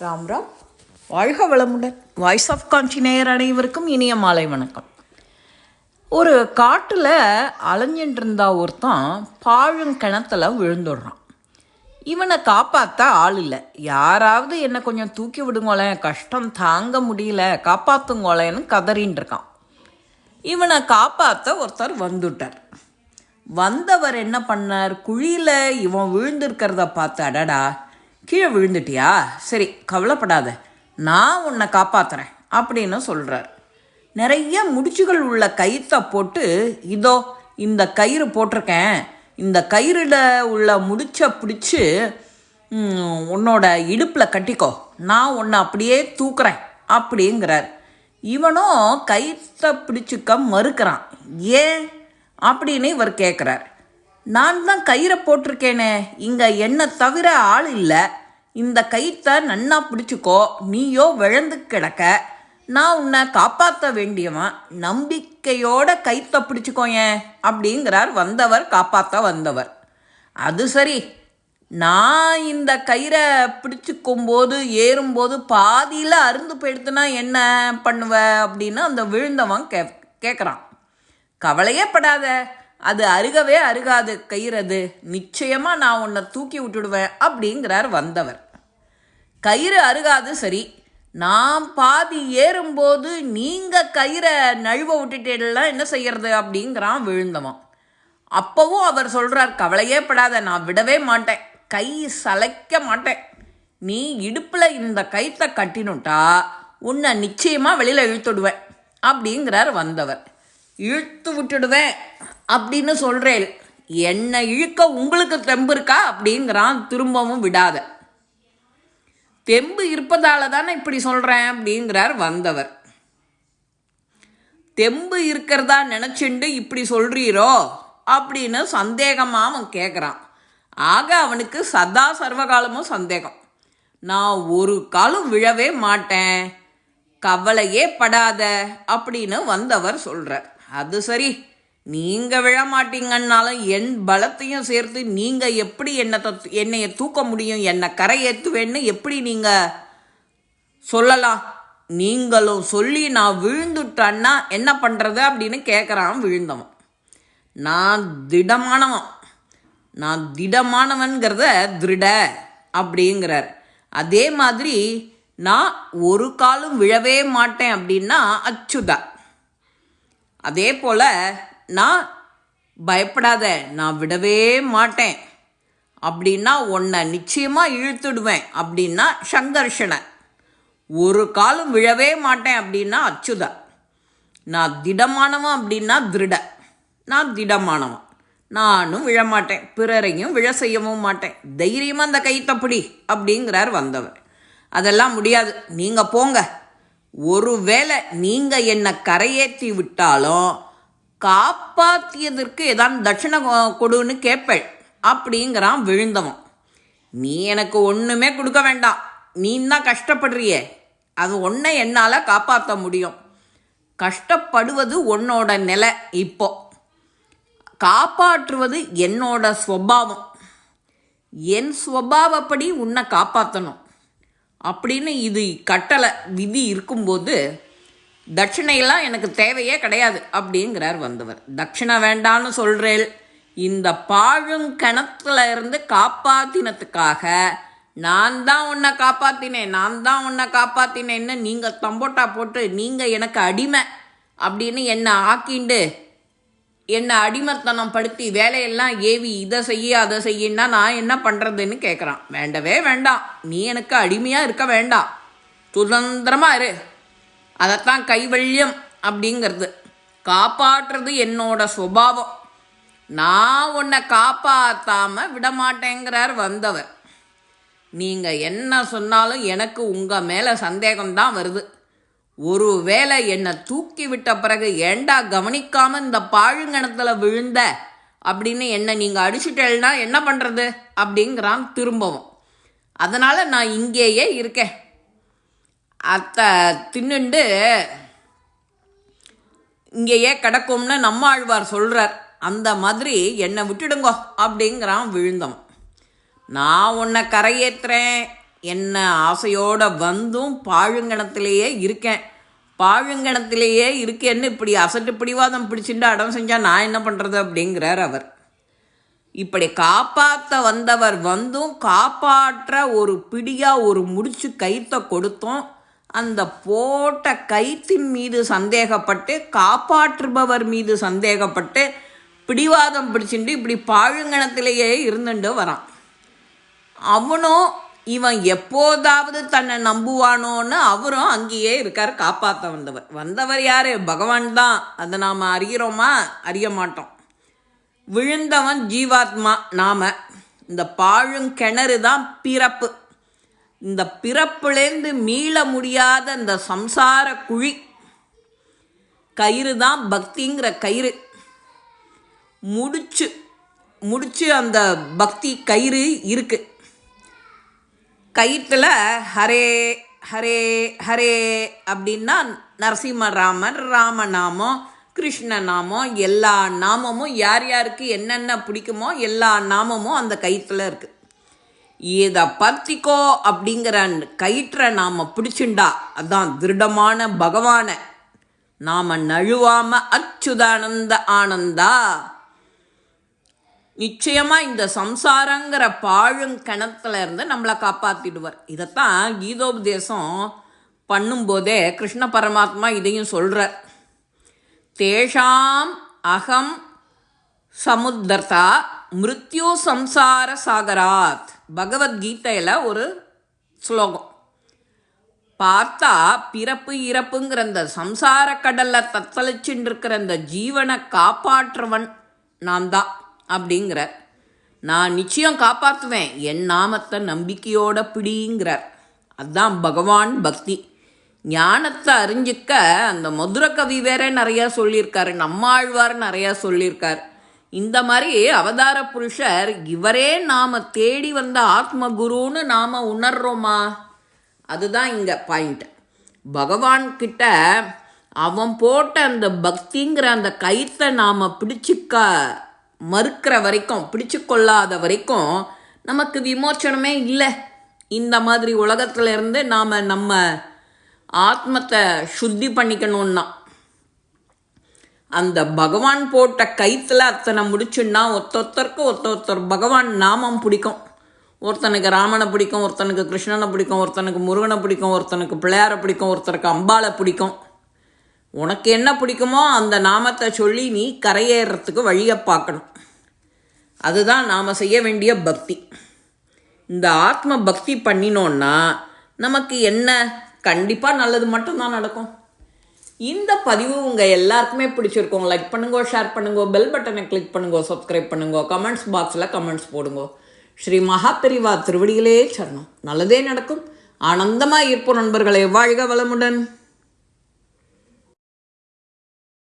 ராம் ராம். வாழ்க வளமுடன். Voice of கான்டினேயர் அனைவருக்கும் இனிய மாலை வணக்கம். ஒரு காட்டில் அலைஞ்சிட்டு இருந்தா ஒருத்தன் பாழும் கிணத்துல விழுந்துடுறான். இவனை காப்பாற்ற ஆள் இல்லை. யாராவது என்னை கொஞ்சம் தூக்கி விடுங்களேன் கஷ்டம் தாங்க முடியல காப்பாற்றுங்களேன்னு கதறின்னு இருக்கான் இவனை காப்பாற்ற ஒருத்தர் வந்துட்டார். வந்தவர் என்ன பண்ணார்? குழியில் இவன் விழுந்திருக்கிறத பார்த்து அடடா கீழே விழுந்துட்டியா? சரி கவலைப்படாத. நான் உன்னை காப்பாத்துறேன் அப்படின்னு சொல்கிறார் நிறைய முடிச்சுகள் உள்ள கயிற்றை போட்டு இதோ இந்த கயிறு போட்டிருக்கேன். இந்த கயிறில் உள்ள முடிச்ச பிடிச்சி உன்னோட இடுப்பில் கட்டிக்கோ. நான் உன்னை அப்படியே தூக்குறேன் அப்படிங்கிறார். இவனும் கயிற்றை பிடிச்சிக்க மறுக்கிறான். ஏன்? அப்படின்னு இவர் கேட்குறார் நான் தான் கயிறை போட்டிருக்கேனே இங்கே என்னை தவிர ஆள் இல்லை. இந்த கயிற்றை நன்னா பிடிச்சிக்கோ நீயோ விழுந்து கிடக்க. நான் உன்னை காப்பாற்ற வேண்டியவன் நம்பிக்கையோட கயித்தை பிடிச்சிக்கோயேன் அப்படிங்கிறார் வந்தவர் காப்பாற்ற வந்தவர். அது சரி. நான் இந்த கயிறை பிடிச்சிக்கும்போது ஏறும்போது பாதியில் அருந்து போயிடுத்துனா என்ன பண்ணுவ? அப்படின்னு அந்த விழுந்தவன் கே கேட்குறான் கவலையே படாத. அது அருகவே அருகாது கயிறது. நிச்சயமா நான் உன்னை தூக்கி விட்டுடுவேன் அப்படிங்கிறார் வந்தவர். கயிறு அருகாது சரி. நான் பாதி ஏறும்போது நீங்க கயிறை நழுவ விட்டுட்டேலாம் என்ன செய்யறது அப்படிங்கிறான் விழுந்தவன். அப்பவும் அவர் சொல்றார் கவலையே படாத நான் விடவே மாட்டேன். கை சளைக்க மாட்டேன். நீ இடுப்புல இந்த கயித்தை கட்டினுட்டா உன்னை நிச்சயமா வெளியில இழுத்துடுவேன். அப்படிங்கிறார் வந்தவர். இழுத்து விட்டுடுவேன் அப்படின்னு சொல்கிறேன் என்னை இழுக்க உங்களுக்கு தெம்பு இருக்கா அப்படிங்கிறான் திரும்பவும் விடாத. தெம்பு இருப்பதால தானே இப்படி சொல்கிறேன் அப்படிங்கிறார் வந்தவர். தெம்பு இருக்கிறதா நினச்சிண்டு இப்படி சொல்கிறீரோ அப்படின்னு சந்தேகமாக அவன் கேட்குறான் ஆக அவனுக்கு சதா சர்வகாலமும் சந்தேகம். நான் ஒரு காலம் விழவே மாட்டேன். கவலையே படாத அப்படின்னு வந்தவர் சொல்கிறார் அது சரி. நீங்க விழ மாட்டீங்கன்னாலும் என் பலத்தையும் சேர்த்து நீங்க எப்படி என்னை தத்- என்னைய தூக்க முடியும் என்னை கரை ஏற்றுவேன்னு எப்படி நீங்க சொல்லலாம்? நீங்களும் சொல்லி நான் விழுந்துட்டேன்னா என்ன பண்ணுறது அப்படின்னு கேட்குறான் விழுந்தவன். நான் திடமானவன். நான் திடமானவன்கிறத திருட அப்படிங்கிறார். அதே மாதிரி நான் ஒரு காலும் விழவே மாட்டேன் அப்படின்னா அச்சுதா. அதே போல் நான் பயப்படாத நான் விடவே மாட்டேன். அப்படின்னா உன்னை நிச்சயமாக இழுத்துடுவேன் அப்படின்னா சங்கர்ஷனை. ஒரு காலும் விழவே மாட்டேன் அப்படின்னா அச்சுதா. நான் திடமானவன் அப்படின்னா திருட. நான் திடமானவன். நானும் விழமாட்டேன் பிறரையும் விழ செய்யவும் மாட்டேன். தைரியமாக அந்த கைத்தப்படி அப்படிங்கிறார் வந்தவர். அதெல்லாம் முடியாது. நீங்கள் போங்க. ஒருவேளை நீங்கள் என்னை கரையேற்றி விட்டாலும் காப்பாற்றியதற்கு ஏதாவது தட்சிணை கொ- கொடுன்னு கேட்பள். அப்படிங்கிறான் விழுந்தவன். நீ எனக்கு ஒன்றுமே கொடுக்க வேண்டாம். நீ தான் கஷ்டப்படுறியே. அது ஒன்றை என்னால் காப்பாற்ற முடியும். கஷ்டப்படுவது உன்னோட நிலை இப்போ. காப்பாற்றுவது என்னோட ஸ்வபாவம். என் ஸ்வபாவப்படி உன்னை காப்பாற்றணும் அப்படின்னு இது கட்டளை விதி இருக்கும்போது தட்சிணையெல்லாம் எனக்கு தேவையே கிடையாது அப்படிங்கிறார் வந்தவர். தட்சிணை வேண்டான்னு சொல்கிறேன் இந்த பாழும் கிணத்துல இருந்து காப்பாத்தினத்துக்காக நான் தான் உன்னை காப்பாத்தினேன் நான் தான் உன்னை காப்பாத்தினேன்னு நீங்கள் தம்போட்டா போட்டு நீங்கள் எனக்கு அடிமை அப்படின்னு என்னை ஆக்கிண்டு என்னை அடிமைத்தனம் படுத்தி வேலையெல்லாம் ஏவி இதை செய்ய அதை செய்யின்னா நான் என்ன பண்ணுறதுன்னு கேட்குறான் வேண்டவே வேண்டாம். நீ எனக்கு அடிமையாக இருக்க வேண்டாம். சுதந்திரமாக இரு. அதைத்தான் கைவல்யம் அப்படிங்கிறது. காப்பாற்றுறது என்னோட சுபாவம். நான் உன்னை காப்பாற்றாம விடமாட்டேங்கிறார் வந்தவர். நீங்கள் என்ன சொன்னாலும் எனக்கு உங்கள் மேலே சந்தேகம்தான் வருது. ஒரு வேளை என்னை தூக்கி விட்ட பிறகு ஏண்டா கவனிக்காம இந்த பாழுங்கணத்துல விழுந்த? அப்படின்னு என்னை நீங்கள் அடிச்சுட்டேன்னா என்ன பண்ணுறது அப்படிங்கிறான் திரும்பவும். அதனால் நான் இங்கேயே இருக்கேன். அத்தை தின்னுண்டு இங்கேயே கிடக்கும்னு நம்ம ஆழ்வார் சொல்கிறார் அந்த மாதிரி என்னை விட்டுடுங்கோ அப்படிங்கிறான் விழுந்தவன். நான் உன்னை கரையேற்றுறேன் என்ன ஆசையோட வந்தும் பாழுங்கணத்திலேயே இருக்கேன். பாழுங்கணத்திலேயே இருக்கேன்னு இப்படி அசட்டு பிடிவாதம் பிடிச்சிட்டு அடம் செஞ்சால் நான் என்ன பண்ணுறது அப்படிங்கிறார் அவர். இப்படி காப்பாற்ற வந்தவர் வந்தும் காப்பாற்ற ஒரு பிடியாக ஒரு முடிச்சு கயிற்றை கொடுத்தோம். அந்த போட்ட கைத்தின் மீது சந்தேகப்பட்டு காப்பாற்றுபவர் மீது சந்தேகப்பட்டு பிடிவாதம் பிடிச்சிட்டு இப்படி பாழுங்கணத்திலேயே இருந்துட்டு வரான். அவனும் இவன் எப்போதாவது தன்னை நம்புவானோன்னு அவரும் அங்கேயே இருக்கார் காப்பாற்ற வந்தவர். வந்தவர் யாரு? பகவான் தான். அதை நாம் அறிகிறோமா? அறிய மாட்டோம். விழுந்தவன் ஜீவாத்மா. நாம இந்த பாழும் கிணறு தான் பிறப்பு. இந்த பிறப்புலேருந்து மீள முடியாத இந்த சம்சார குழி. கயிறு தான் பக்திங்கிற கயிறு. முடிச்சு முடிச்சு அந்த பக்தி கயிறு இருக்குது கயிற்றில் ஹரே ஹரே ஹரே அப்படின்னா நரசிம்மராமர் ராமநாமம் கிருஷ்ண நாமம் எல்லா நாமமும் யார் யாருக்கு என்னென்ன பிடிக்குமோ எல்லா நாமமும் அந்த கயிற்றுல இருக்குது இதை பத்திக்கோ அப்படிங்கிற கயிற்றை நாம் பிடிச்சுண்டா அதான் திருடமான பகவானை. நாம் நழுவாமல் அச்சுதானந்த ஆனந்தா. நிச்சயமாக இந்த சம்சாரங்கிற பாழும் இருந்து நம்மளை காப்பாற்றிடுவார் இதைத்தான் கீதோபதேசம் பண்ணும்போதே கிருஷ்ண பரமாத்மா இதையும் சொல்கிறார் தேஷாம் அகம் சமுத்தர்த்தா மிருத்யு சம்சார சாகராத். பகவத்கீதையில் ஒரு ஸ்லோகம். பார்த்தா பிறப்பு இறப்புங்கிற இந்த சம்சார கடலில் தத்தளிச்சுட்டு இருக்கிற இந்த ஜீவனை காப்பாற்றுவன் நான் தான் அப்படிங்கிறார். நான் நிச்சயம் காப்பாற்றுவேன். என் நாமத்தை நம்பிக்கையோட பிடிங்கிறார். அதுதான் பகவான் பக்தி. ஞானத்தை அறிஞ்சிக்க அந்த மதுர கவி வேற நிறையா சொல்லியிருக்காரு. நம்மாழ்வார் நிறையா சொல்லியிருக்கார். இந்த மாதிரி அவதார புருஷர் இவரே நாம் தேடி வந்த ஆத்ம குருன்னு நாம் உணர்றோமா? அதுதான் இங்கே பாயிண்ட் பகவான்கிட்ட அவன் போட்ட அந்த பக்திங்கிற அந்த கயித்தை நாம் பிடிச்சிக்க மறுக்கிற வரைக்கும் பிடிச்சு கொள்ளாத வரைக்கும் நமக்கு விமோச்சனமே இல்லை. இந்த மாதிரி உலகத்துலேருந்து நாம் நம்ம ஆத்மத்தை சுத்தி பண்ணிக்கணும்னா. அந்த பகவான் போட்ட கைத்தில் அத்தனை முடிச்சுன்னா ஒத்தொத்தருக்கு ஒத்தொத்தர் பகவான் நாமம் பிடிக்கும். ஒருத்தனுக்கு ராமனை பிடிக்கும் ஒருத்தனுக்கு கிருஷ்ணனை பிடிக்கும் ஒருத்தனுக்கு முருகனை பிடிக்கும் ஒருத்தனுக்கு பிள்ளையாரை பிடிக்கும் ஒருத்தருக்கு அம்பாளை பிடிக்கும். உனக்கு என்ன பிடிக்குமோ அந்த நாமத்தை சொல்லி நீ கரையேறத்துக்கு வழியை பார்க்கணும். அதுதான் நாம் செய்ய வேண்டிய பக்தி. இந்த ஆத்ம பக்தி பண்ணினோன்னா நமக்கு என்ன? கண்டிப்பாக நல்லது மட்டும்தான் நடக்கும். இந்த பதிவு உங்கள் எல்லாருக்குமே பிடிச்சிருக்கோம். லைக் பண்ணுங்கோ ஷேர் பண்ணுங்க பெல் பட்டனை கிளிக் பண்ணுங்க சப்ஸ்கிரைப் பண்ணுங்க கமெண்ட்ஸ் பாக்ஸில் கமெண்ட்ஸ் போடுங்கோ. ஸ்ரீ மகாபெரிவா திருவடிகளே சரணம். நல்லதே நடக்கும். ஆனந்தமாக இருப்போம் நண்பர்களே. வாழ்க வளமுடன்.